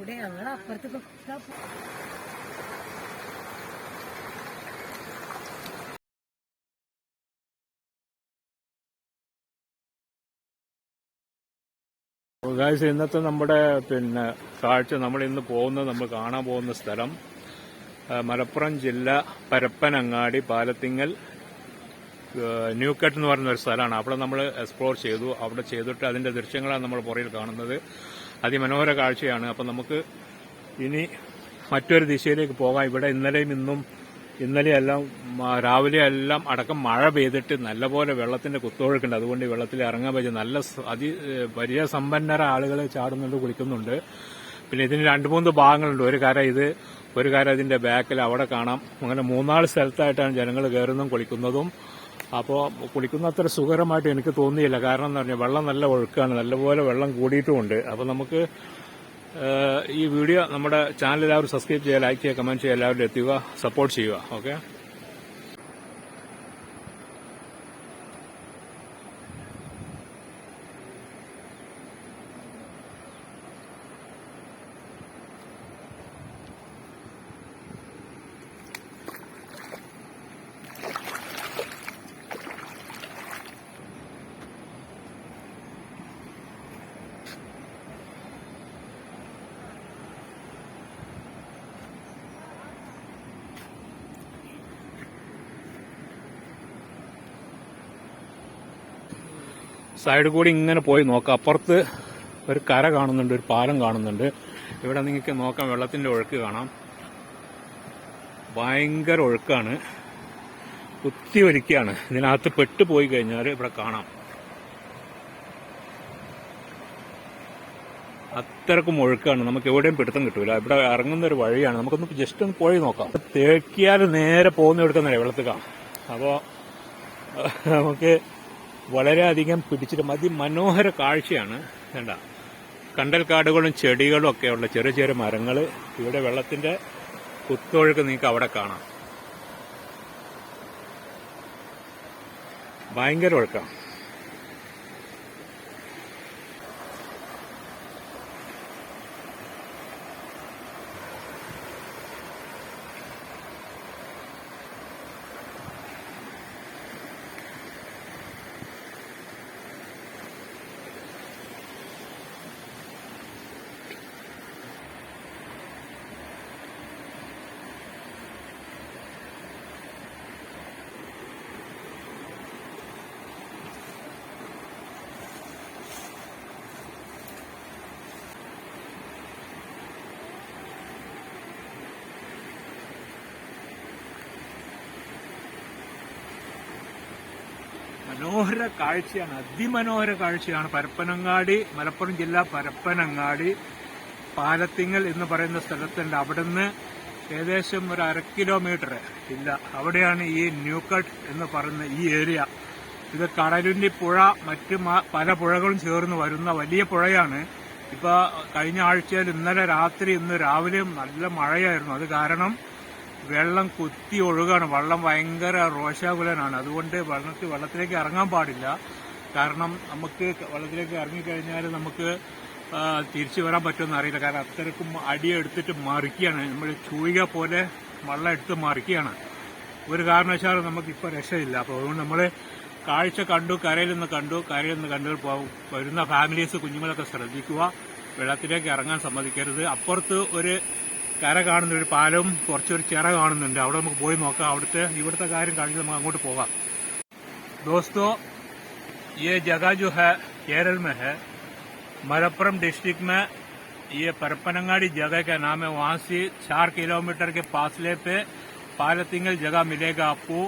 ഇവിടെ ഞങ്ങളുടെ അപ്പുറത്ത് ഇന്നത്തെ നമ്മുടെ പിന്നെ കാഴ്ച. നമ്മൾ ഇന്ന് പോകുന്നത് നമ്മൾ കാണാൻ പോകുന്ന സ്ഥലം മലപ്പുറം ജില്ല പരപ്പനങ്ങാടി പാലത്തിങ്ങൽ ന്യൂക്കട്ട് എന്ന് പറയുന്ന ഒരു സ്ഥലമാണ്. അവിടെ നമ്മൾ എക്സ്പ്ലോർ ചെയ്തു. അവിടെ ചെയ്തിട്ട് അതിന്റെ ദൃശ്യങ്ങളാണ് നമ്മൾ പുറയിൽ കാണുന്നത്. അതിമനോഹര കാഴ്ചയാണ്. അപ്പം നമുക്ക് ഇനി മറ്റൊരു ദിശയിലേക്ക് പോകാം. ഇവിടെ ഇന്നലെയും ഇന്നും ഇന്നലെയെല്ലാം രാവിലെ എല്ലാം അടക്കം മഴ പെയ്തിട്ട് നല്ലപോലെ വെള്ളത്തിന്റെ കുത്തൊഴുക്കുണ്ട്. അതുകൊണ്ട് വെള്ളത്തിൽ ഇറങ്ങാൻ പറ്റും നല്ല അതി പരിചയസമ്പന്നര ആളുകൾ ചാടുന്നുണ്ട് കുളിക്കുന്നുണ്ട്. പിന്നെ ഇതിന് രണ്ട് മൂന്ന് ഭാഗങ്ങളുണ്ട്. ഒരു കര ഇത് ഒരു കര ഇതിന്റെ ബാക്കിൽ അവിടെ കാണാം. അങ്ങനെ മൂന്നാൽ സ്ഥലത്തായിട്ടാണ് ജനങ്ങൾ കയറുന്നതും കുളിക്കുന്നതും. അപ്പോൾ കുളിക്കുന്ന അത്ര സുഖകരമായിട്ട് എനിക്ക് തോന്നിയില്ല. കാരണം എന്ന് പറഞ്ഞാൽ വെള്ളം നല്ല ഒഴുക്കാണ്. നല്ലപോലെ വെള്ളം കൂടിയിട്ടുമുണ്ട്. അപ്പോൾ നമുക്ക് ഈ വീഡിയോ നമ്മുടെ ചാനൽ എല്ലാവരും സബ്സ്ക്രൈബ് ചെയ്യുക ലൈക്ക് ചെയ്യുക കമന്റ് ചെയ്യുക എല്ലാവരും എത്തുക സപ്പോർട്ട് ചെയ്യുക. ഓക്കെ? സൈഡ് കൂടി ഇങ്ങനെ പോയി നോക്കാം. അപ്പുറത്ത് ഒരു കര കാണുന്നുണ്ട് ഒരു പാലം കാണുന്നുണ്ട്. ഇവിടെ നിങ്ങൾക്ക് നോക്കാം വെള്ളത്തിന്റെ ഒഴുക്ക് കാണാം. ഭയങ്കര ഒഴുക്കാണ്. കുത്തി ഒലിക്കുകയാണ് ഇതിനകത്ത് പെട്ട് പോയി കഴിഞ്ഞാൽ ഇവിടെ കാണാം. അത്രക്കും ഒഴുക്കാണ്. നമുക്ക് എവിടെയും പിടുത്തം കിട്ടൂല. ഇവിടെ ഇറങ്ങുന്ന ഒരു വഴിയാണ്. നമുക്കൊന്ന് ജസ്റ്റ് ഒന്ന് പോയി നോക്കാം. തേക്കിയാൽ നേരെ പോകുന്ന എടുക്കുന്നില്ല വെള്ളത്തിൽ കാണാം അപ്പോൾ നമുക്ക് വളരെയധികം പിടിച്ചിട്ട് അതിമനോഹര കാഴ്ചയാണ്. വേണ്ട കണ്ടൽക്കാടുകളും ചെടികളും ഉള്ള ചെറിയ ചെറിയ മരങ്ങൾ. ഇവിടെ വെള്ളത്തിന്റെ കുത്തൊഴുക്ക് നിങ്ങൾക്ക് അവിടെ കാണാം. ഭയങ്കര ഒഴുക്കാണ്. മനോഹര കാഴ്ചയാണ് അതിമനോഹര കാഴ്ചയാണ് പരപ്പനങ്ങാടി മലപ്പുറം ജില്ല പരപ്പനങ്ങാടി പാലത്തിങ്ങൽ എന്ന് പറയുന്ന സ്ഥലത്തുണ്ട്. അവിടുന്ന് ഏകദേശം ഒരു അര കിലോമീറ്റർ ഇല്ല. അവിടെയാണ് ഈ ന്യൂക്കട്ട് എന്ന് പറയുന്ന ഈ ഏരിയ. ഇത് കടലിന്റെ പുഴ മറ്റ് പല പുഴകളും ചേർന്ന് വരുന്ന വലിയ പുഴയാണ്. ഇപ്പൊ കഴിഞ്ഞ ആഴ്ചയിൽ ഇന്നലെ രാത്രി ഇന്ന് രാവിലെയും നല്ല മഴയായിരുന്നു. അത് കാരണം വെള്ളം കുത്തി ഒഴുകാണ്. വെള്ളം ഭയങ്കര റോഷാകുലനാണ് അതുകൊണ്ട് വെള്ളത്തിൽ വെള്ളത്തിലേക്ക് ഇറങ്ങാൻ പാടില്ല. കാരണം നമുക്ക് വെള്ളത്തിലേക്ക് ഇറങ്ങിക്കഴിഞ്ഞാൽ നമുക്ക് തിരിച്ചു വരാൻ പറ്റുമെന്ന് അറിയില്ല. കാരണം അത്രക്കും അടിയെടുത്തിട്ട് മറിക്കുകയാണ്. നമ്മൾ ചൂയിക പോലെ വെള്ളം എടുത്ത് മറിക്കുകയാണ്. ഒരു കാരണവശാലും നമുക്കിപ്പോൾ രക്ഷയില്ല. അപ്പോൾ അതുകൊണ്ട് നമ്മൾ കാഴ്ച കണ്ടു കരയിൽ നിന്ന് കണ്ടു കരയിൽ നിന്ന് കണ്ടു വരുന്ന ഫാമിലീസ് കുഞ്ഞുങ്ങളൊക്കെ ശ്രദ്ധിക്കുക. വെള്ളത്തിലേക്ക് ഇറങ്ങാൻ സമ്മതിക്കരുത്. അപ്പുറത്ത് ഒരു കര കാണുന്ന ഒരു പാലവും കുറച്ചൊരു ചിറ കാണുന്നുണ്ട് അവിടെ നമുക്ക് പോയി നോക്കാം അവിടുത്തെ ഇവിടുത്തെ കാര്യം കഴിഞ്ഞ് നമുക്ക് അങ്ങോട്ട് പോകാം दोस्तों ये जगह जो है केरल में है मलप्पुरम डिस्ट्रिक्ट में ये परपनंगाड़ी जगह का नाम है वहां से चार किलोमीटर के फासले पे पालतिंगल जगह मिलेगा आपको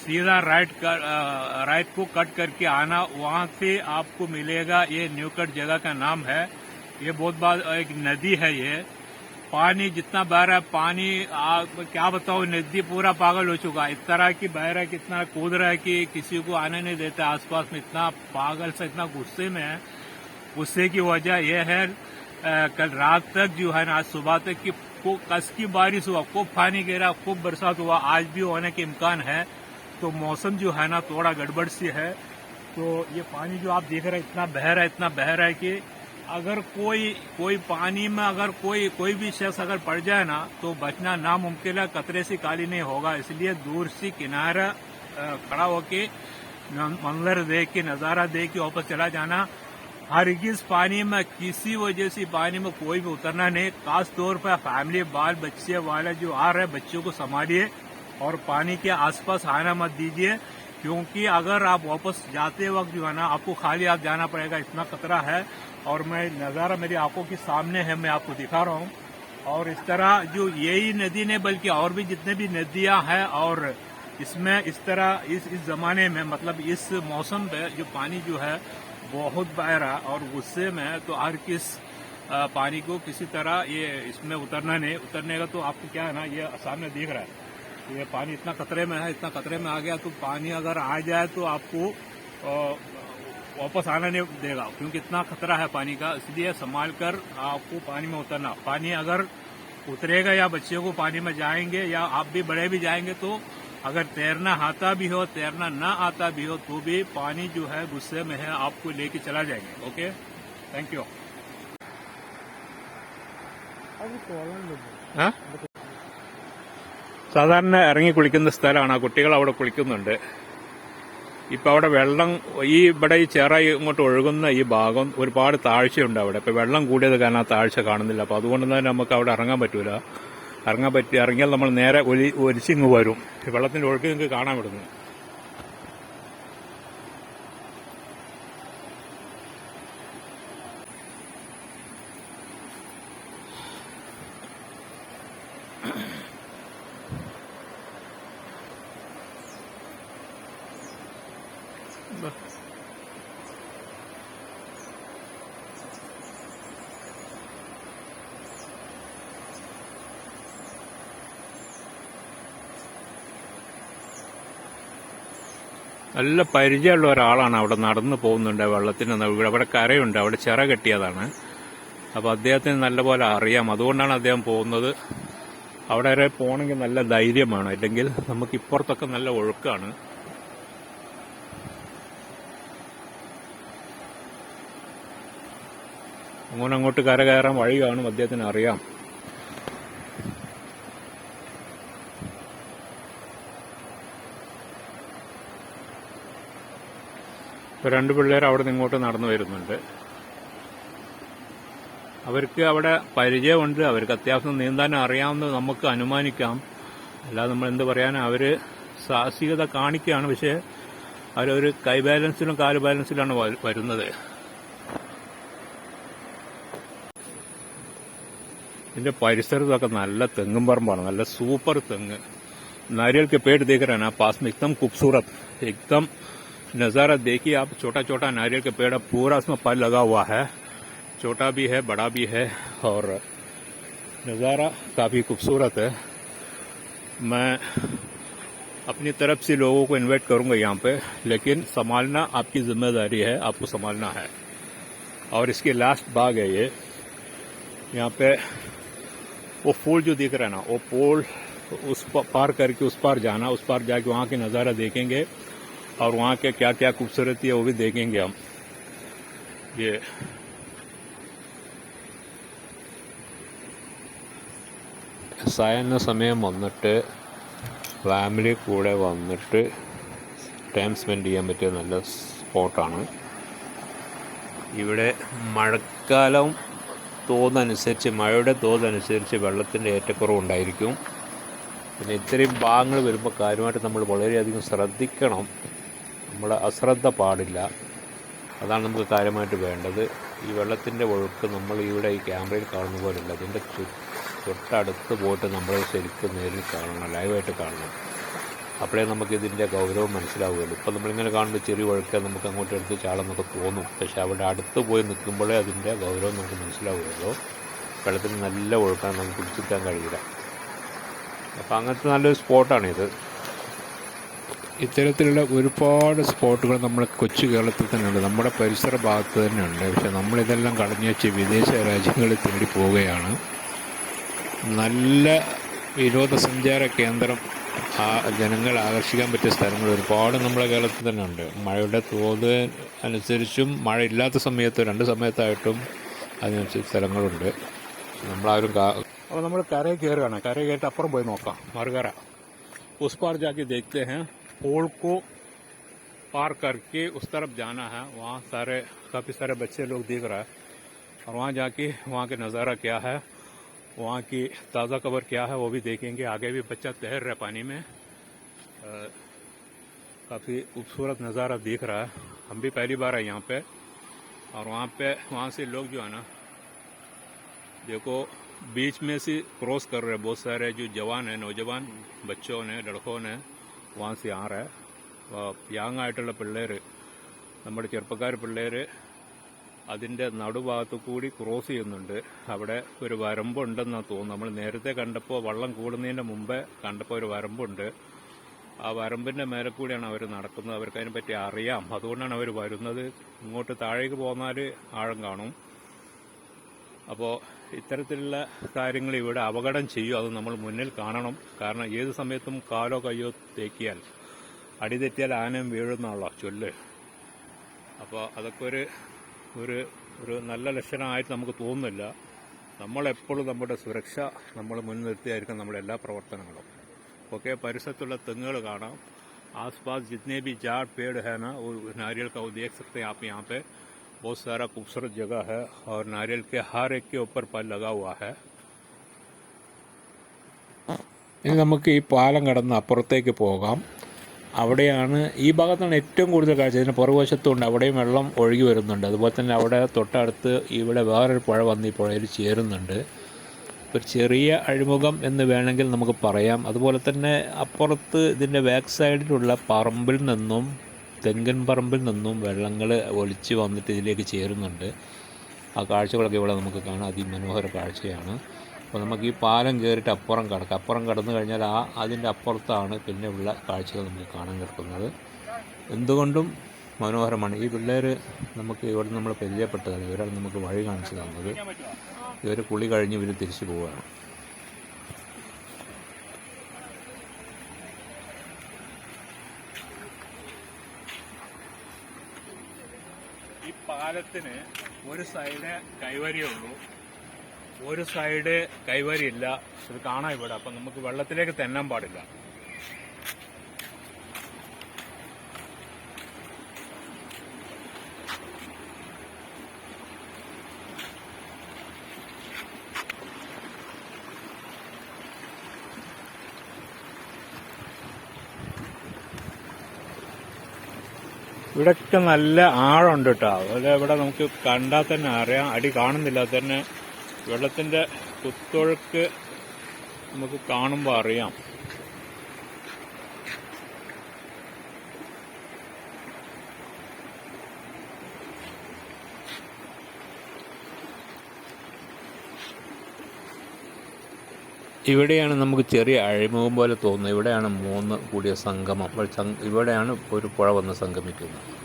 सीधा राइट कर, अ, राइट को कट करके आना वहां से आपको मिलेगा ये न्यूकट जगह का नाम है ये बहुत बड़ा एक नदी है ये पानी जितना बह रहा है पानी आप क्या बताओ नदी पूरा पागल हो चुका है। इस तरह की बह रहा है कि इतना कूद रहा है कि किसी को आने नहीं देता। आसपास में इतना पागल से इतना गुस्से में है। गुस्से की वजह यह है अ, कल रात तक जो है ना आज सुबह तक की खूब कस की बारिश हुआ खूब पानी गिरा खूब बरसात हुआ। आज भी होने के इम्कान है। तो मौसम जो है ना थोड़ा गड़बड़ सी है। तो ये पानी जो आप देख रहे हैं इतना बह रहा है इतना बह रहा है कि अगर कोई कोई पानी में अगर कोई कोई भी शख्स अगर पड़ जाए ना तो बचना नामुमकिन है, कतरे से काली नहीं होगा। इसलिए दूर से किनारा खड़ा होके मंजर देख के, नज़ारा देख के वापस चला जाना। हर हरगिज पानी में, किसी वजह से पानी में कोई भी उतरना नहीं। खास तौर पर फैमिली, बाल बच्चे वाले जो आ रहे बच्चों को संभालिए और पानी के आसपास आना मत दीजिए। क्योंकि अगर आप वापस जाते वक्त जो है ना, आपको खाली हाथ जाना पड़ेगा। इतना खतरा है और मैं नज़ारा मेरी आँखों के सामने है, मैं आपको दिखा रहा हूँ। और इस तरह जो यही नदी ने, बल्कि और भी जितने भी नदियाँ हैं, और इसमें इस तरह, इस इस जमाने में मतलब इस मौसम पे जो पानी जो है, बहुत बहरा और गुस्से में तो हर किस पानी को किसी तरह ये इसमें उतरना नहीं। उतरने का तो आपको क्या है ना, ये सामने दिख रहा है। ये पानी इतना खतरे में है, इतना खतरे में आ गया तो पानी अगर आ जाए तो आपको वापस आना नहीं देगा क्योंकि इतना खतरा है पानी का इसलिए संभाल कर आपको पानी में उतरना पानी अगर उतरेगा या बच्चे को पानी में जाएंगे या आप भी बड़े भी जाएंगे तो अगर तैरना आता भी हो तैरना ना आता भी हो तो भी पानी जो है गुस्से में है आपको लेके चला जाएंगे ओके थैंक यू സാധാരണ ഇറങ്ങി കുളിക്കുന്ന സ്ഥലമാണ് ആ കുട്ടികൾ അവിടെ കുളിക്കുന്നുണ്ട് ഇപ്പൊ അവിടെ വെള്ളം ഈ ഇവിടെ ഈ ചിറ ഇങ്ങോട്ട് ഒഴുകുന്ന ഈ ഭാഗം ഒരുപാട് താഴ്ചയുണ്ട് അവിടെ. ഇപ്പൊ വെള്ളം കൂടിയത് കാരണം ആ താഴ്ച കാണുന്നില്ല. അപ്പോൾ അതുകൊണ്ട് തന്നെ നമുക്ക് അവിടെ ഇറങ്ങാൻ പറ്റൂല. ഇറങ്ങാൻ പറ്റി ഇറങ്ങിയാൽ നമ്മൾ നേരെ ഒലി ഒലിച്ചിങ്ങ് വരും. ഈ വെള്ളത്തിന്റെ ഒഴുക്ക് നിങ്ങൾക്ക് കാണാൻ വിടുന്നു നല്ല പരിചയമുള്ള ഒരാളാണ് അവിടെ നടന്നു പോകുന്നുണ്ട്. വെള്ളത്തിന് നടുവിൽ. അവിടെ കരയുണ്ട്. അവിടെ ചിറ കെട്ടിയതാണ്. അപ്പൊ അദ്ദേഹത്തിന് നല്ലപോലെ അറിയാം. അതുകൊണ്ടാണ് അദ്ദേഹം പോകുന്നത്. അവിടെ വരെ പോകണമെങ്കിൽ നല്ല ധൈര്യമാണ്. അല്ലെങ്കിൽ നമുക്ക് ഇപ്പുറത്തൊക്കെ നല്ല ഒഴുക്കാണ്. അങ്ങോട്ടങ്ങോട്ട് അങ്ങോട്ട് കര കയറാൻ വഴി കാണും. അദ്ദേഹത്തിന് അറിയാം. രണ്ട് പിള്ളേർ അവിടെ നിന്ന് ഇങ്ങോട്ട് നടന്നു വരുന്നുണ്ട്. അവർക്ക് അവിടെ പരിചയമുണ്ട്. അവർക്ക് അത്യാവശ്യം നീന്താൻ അറിയാമെന്ന് നമുക്ക് അനുമാനിക്കാം. അല്ലാതെ നമ്മൾ എന്ത് പറയാൻ അവർ സാഹസികത കാണിക്കുകയാണ്. പക്ഷേ അവരൊരു കൈ ബാലൻസിലും കാൽ ബാലൻസിലാണ് വരുന്നത്. ഇതിന്റെ പരിസരത്തൊക്കെ നല്ല തെങ്ങും പറമ്പാണ്. നല്ല സൂപ്പർ തെങ്ങ്. നാരിയൽക്ക് പേട് ദേഖരാണ് ആ പാസ്. എക്തം ഖൂബ്സൂറത്ത് എക്തം नज़ारा देखिए आप छोटा छोटा नारियल के पेड़ पूरा उसमें फल लगा हुआ है। छोटा भी है, बड़ा भी है, और नज़ारा काफ़ी खूबसूरत है। मैं अपनी तरफ़ से लोगों को इनवाइट करूँगा यहाँ पे, लेकिन संभालना आपकी ज़िम्मेदारी है, आपको संभालना है। और इसके लास्ट बाग है ये। यहाँ पे वो फूल जो दिख रहा है ना, वो पोल उस पार करके उस पार जाना, उस पार जाके वहाँ के नज़ारा देखेंगे। और वहाँ के क्या क्या खूबसूरती है वो भी देखेंगे हम ये സായന്ന സമയം വന്നിട്ട് ഫാമിലി കൂടെ വന്നിട്ട് ടൈം സ്പെൻഡ് ചെയ്യാൻ പറ്റിയ നല്ല സ്പോട്ടാണ് ഇവിടെ മഴക്കാലം തോതനുസരിച്ച് മഴയുടെ തോതനുസരിച്ച് വെള്ളത്തിൻ്റെ ഏറ്റക്കുറവ് ഉണ്ടായിരിക്കും പിന്നെ ഇത്രയും ഭാഗങ്ങൾ വരുമ്പോൾ കാര്യമായിട്ട് നമ്മൾ വളരെയധികം ശ്രദ്ധിക്കണം നമ്മൾ അശ്രദ്ധ പാടില്ല. അതാണ് നമുക്ക് കാര്യമായിട്ട് വേണ്ടത്. ഈ വെള്ളത്തിന്റെ ഒഴുക്ക് നമ്മൾ ഇവിടെ ഈ ക്യാമറയിൽ കാണുന്ന പോലെയല്ല. അതിന്റെ തൊട്ടടുത്ത് പോയിട്ട് നമ്മൾ ശരിക്കും നേരിൽ കാണണം ലൈവായിട്ട് കാണണം. അപ്പോഴേ നമുക്ക് ഇതിന്റെ ഗൗരവം മനസ്സിലാവുകയുള്ളൂ. ഇപ്പോൾ നമ്മളിങ്ങനെ കാണുമ്പോൾ ചെറിയ ഒഴുക്ക് നമുക്ക് അങ്ങോട്ട് എടുത്ത് ചാളെന്നൊക്കെ തോന്നും. പക്ഷെ അവിടെ അടുത്ത് പോയി നിൽക്കുമ്പോഴേ അതിന്റെ ഗൗരവം നമുക്ക് മനസ്സിലാവുകയുള്ളൂ. വെള്ളത്തിന് നല്ല ഒഴുക്കാണ് നമുക്ക് പിടിച്ചിരിക്കാൻ കഴിയില്ല. അപ്പോൾ അങ്ങനത്തെ നല്ലൊരു സ്പോട്ടാണിത്. ഇത്തരത്തിലുള്ള ഒരുപാട് സ്പോട്ടുകൾ നമ്മൾ കൊച്ചു കേരളത്തിൽ തന്നെയുണ്ട്. നമ്മുടെ പരിസര ഭാഗത്ത് തന്നെയുണ്ട്. പക്ഷെ നമ്മളിതെല്ലാം കളഞ്ഞു വെച്ച് വിദേശ രാജ്യങ്ങളിൽ തേടി പോവുകയാണ്. നല്ല വിനോദസഞ്ചാര കേന്ദ്രം ആ ജനങ്ങളെ ആകർഷിക്കാൻ പറ്റിയ സ്ഥലങ്ങൾ ഒരുപാട് നമ്മുടെ കേരളത്തിൽ തന്നെ ഉണ്ട് മഴയുടെ തോത് അനുസരിച്ചും മഴ ഇല്ലാത്ത സമയത്ത് രണ്ട് സമയത്തായിട്ടും അതിനനുസരിച്ച് സ്ഥലങ്ങളുണ്ട്. നമ്മളാരും അപ്പോൾ നമ്മൾ കരയിൽ കയറുകയാണ് കരയിൽ കയറിയിട്ട് അപ്പുറം പോയി നോക്കാം. മറുകര. ഉസ് പാർ ജാക്കി ദേഖ്തേ पोल को पार करके उस तरफ़ जाना है। वहाँ सारे, काफ़ी सारे बच्चे लोग दिख रहा है। और वहाँ जाके, वहाँ के नज़ारा क्या है, वहाँ की ताज़ा खबर क्या है, वो भी देखेंगे। आगे भी बच्चा तैर रहा है पानी में। काफ़ी खूबसूरत नज़ारा दिख रहा है। हम भी पहली बार आए यहाँ पे। और वहाँ पे, वहाँ से लोग जो है ना, देखो, बीच में से क्रॉस कर रहे हैं। बहुत सारे जो जवान हैं, नौजवान बच्चों ने, लड़कों ने। വാസി ആറ്. യാങ്ങായിട്ടുള്ള പിള്ളേർ നമ്മുടെ ചെറുപ്പക്കാർ പിള്ളേർ അതിന്റെ നടുഭാഗത്ത് കൂടി ക്രോസ് ചെയ്യുന്നുണ്ട്. അവിടെ ഒരു വരമ്പുണ്ടെന്നാണ് തോന്നുന്നു. നമ്മൾ നേരത്തെ കണ്ടപ്പോൾ വള്ളം കൂടുന്നതിന്റെ മുമ്പേ കണ്ടപ്പോൾ ഒരു വരമ്പുണ്ട്. ആ വരമ്പിന്റെ മേലെ കൂടിയാണ് അവർ നടക്കുന്നത്. അവർക്ക് അതിനെപ്പറ്റി അറിയാം. അതുകൊണ്ടാണ് അവർ വരുന്നത്. ഇങ്ങോട്ട് താഴേക്ക് പോന്നാൽ ആഴം കാണും. അപ്പോൾ ഇത്തരത്തിലുള്ള കാര്യങ്ങൾ ഇവിടെ അപകടം ചെയ്യും. അത് നമ്മൾ മുന്നിൽ കാണണം. കാരണം ഏത് സമയത്തും കാലോ കയ്യോ തേക്കിയാൽ അടിതെറ്റിയാൽ ആനയും വീഴുന്നുള്ള ചൊല്ല്. അപ്പോൾ അതൊക്കെ ഒരു ഒരു ഒരു നല്ല ലക്ഷണമായിട്ട് നമുക്ക് തോന്നുന്നില്ല. നമ്മളെപ്പോഴും നമ്മുടെ സുരക്ഷ നമ്മൾ മുൻനിർത്തിയായിരിക്കും നമ്മുടെ എല്ലാ പ്രവർത്തനങ്ങളും. ഓക്കെ പരിസരത്തുള്ള തെങ്ങുകൾ കാണാം. ആസ്പാസ് ജിത്നേ ബി ജാഡ് പേഡ് ഹേന നാരിയൽ കൗ ദേഖ് സക്തേ ആപ്പ് യാ बहुत सारा खूबसूरत जगह है और नारियल के हर एक के ऊपर फल लगा हुआ है ഇനി നമുക്ക് ഈ പാലം കടന്ന് അപ്പുറത്തേക്ക് പോകാം അവിടെയാണ് ഈ ഭാഗത്താണ് ഏറ്റവും കൂടുതൽ കാഴ്ച ഇതിന് പുറകുവശത്തുണ്ട് അവിടെയും വെള്ളം ഒഴുകി വരുന്നുണ്ട് അതുപോലെ തന്നെ അവിടെ തൊട്ടടുത്ത് ഇവിടെ വേറൊരു പുഴ വന്ന് ഈ പുഴയിൽ ചേരുന്നുണ്ട് ഒരു ചെറിയ അഴിമുഖം എന്ന് വേണമെങ്കിൽ നമുക്ക് പറയാം അതുപോലെ തന്നെ അപ്പുറത്ത് ഇതിൻ്റെ ബാക്ക് സൈഡിലുള്ള പറമ്പിൽ നിന്നും തെങ്കൻ പറമ്പിൽ നിന്നും വെള്ളങ്ങൾ ഒലിച്ച് വന്നിട്ട് ഇതിലേക്ക് ചേരുന്നുണ്ട്. ആ കാഴ്ചകളൊക്കെ ഇവിടെ നമുക്ക് കാണാം. അതിമനോഹര കാഴ്ചയാണ്. അപ്പോൾ നമുക്ക് ഈ പാലം കയറിയിട്ട് അപ്പുറം കടക്കാം. അപ്പുറം കടന്നു കഴിഞ്ഞാൽ ആ അതിന്റെ അപ്പുറത്താണ് പിന്നെ ഉള്ള കാഴ്ചകൾ നമുക്ക് കാണാൻ കിടക്കുന്നത്. എന്തുകൊണ്ടും മനോഹരമാണ്. ഈ പിള്ളേർ നമുക്ക് ഇവിടെ നമ്മൾ പരിചയപ്പെട്ടതാണ്. ഇവരാണ് നമുക്ക് വഴി കാണിച്ചു തന്നത്. ഇവർ കുളി കഴിഞ്ഞ് ഇവർ തിരിച്ചു പോവുകയാണ് ഈ പാലത്തിന് ഒരു സൈഡ് കൈവരിയുള്ളൂ ഒരു സൈഡ് കൈവരിയില്ല. ഇത് കാണാം ഇവിടെ. അപ്പം നമുക്ക് വെള്ളത്തിലേക്ക് തെന്നാൻ പാടില്ല. ഇവിടെയൊക്കെ നല്ല ആഴമുണ്ട് കേട്ടോ അതുപോലെ ഇവിടെ നമുക്ക് കണ്ടാൽ തന്നെ അറിയാം. അടി കാണുന്നില്ല. തന്നെ വെള്ളത്തിന്റെ കുത്തൊഴുക്ക് നമുക്ക് കാണുമ്പോൾ അറിയാം. ഇവിടെയാണ് നമുക്ക് ചെറിയ അഴിമുഖം പോലെ തോന്നുന്നത്. ഇവിടെയാണ് മൂന്ന് കൂടിയ സംഗമം. ഇവിടെയാണ് ഒരു പുഴ വന്ന് സംഗമിക്കുന്നത്.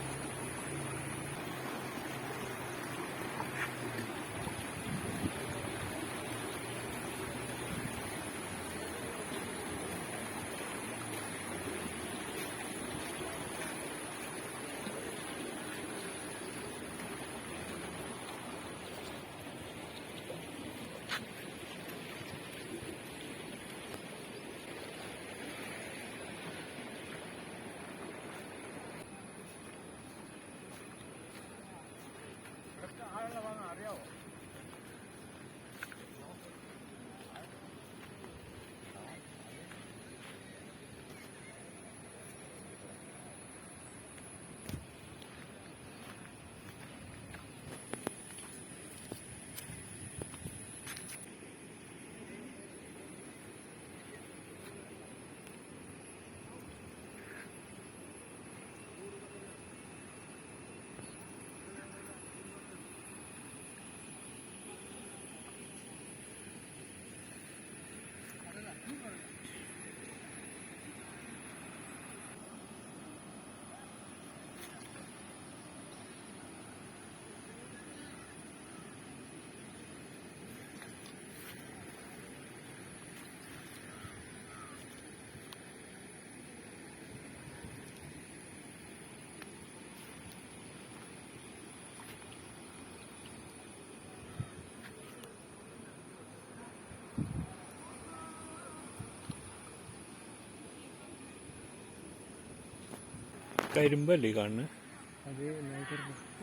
കരിമ്പ് അല്ലേ ഈ കാണുന്നത്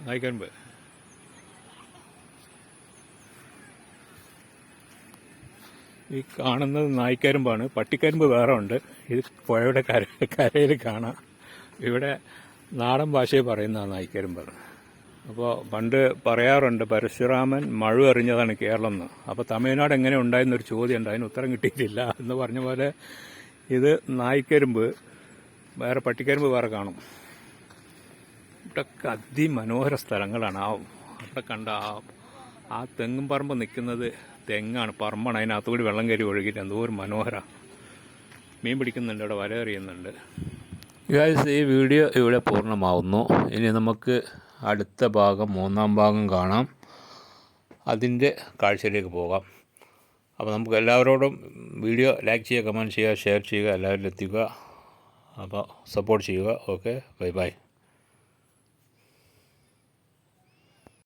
നായ്ക്കരിമ്പ്. ഈ കാണുന്നത് നായ്ക്കരിമ്പാണ്. പട്ടിക്കരിമ്പ് വേറെ ഉണ്ട്. ഇത് പുഴയുടെ കര കരയിൽ കാണാം. ഇവിടെ നാടൻ ഭാഷയിൽ പറയുന്ന നായ്ക്കരിമ്പാണ് അപ്പോൾ പണ്ട് പറയാറുണ്ട് പരശുരാമൻ മഴ എറിഞ്ഞതാണ് കേരളം എന്ന്. അപ്പോൾ തമിഴ്നാട് എങ്ങനെ ഉണ്ടായെന്നൊരു ചോദ്യം ഉണ്ട്. അതിന് ഉത്തരം കിട്ടിയിട്ടില്ല എന്ന് പറഞ്ഞ പോലെ ഇത് നായ്ക്കരിമ്പ് വേറെ പട്ടിക്കരിമ്പ് വേറെ കാണും. ഇവിടെയൊക്കെ അതിമനോഹര സ്ഥലങ്ങളാണ്. ആ അവിടെ കണ്ട ആ ആ തെങ്ങും പറമ്പ് നിൽക്കുന്നത് തെങ്ങാണ്. പറമ്പാണ്. അതിനകത്തു കൂടി വെള്ളം കയറി ഒഴുകിയിട്ട് എന്തോ ഒരു മനോഹര മീൻ പിടിക്കുന്നുണ്ട്. അവിടെ വല എറിയുന്നുണ്ട്. ഗായ്സ് ഈ വീഡിയോ ഇവിടെ പൂർണമാവുന്നു. ഇനി നമുക്ക് അടുത്ത ഭാഗം മൂന്നാം ഭാഗം കാണാം. അതിന്റെ കാഴ്ചയിലേക്ക് പോകാം. അപ്പോൾ നമുക്ക് എല്ലാവരോടും വീഡിയോ ലൈക്ക് ചെയ്യുക കമന്റ് ചെയ്യുക ഷെയർ ചെയ്യുക എല്ലാവരിലും എത്തിക്കുക. അപ്പോൾ സപ്പോർട്ട് ചെയ്യുക. Okay bye bye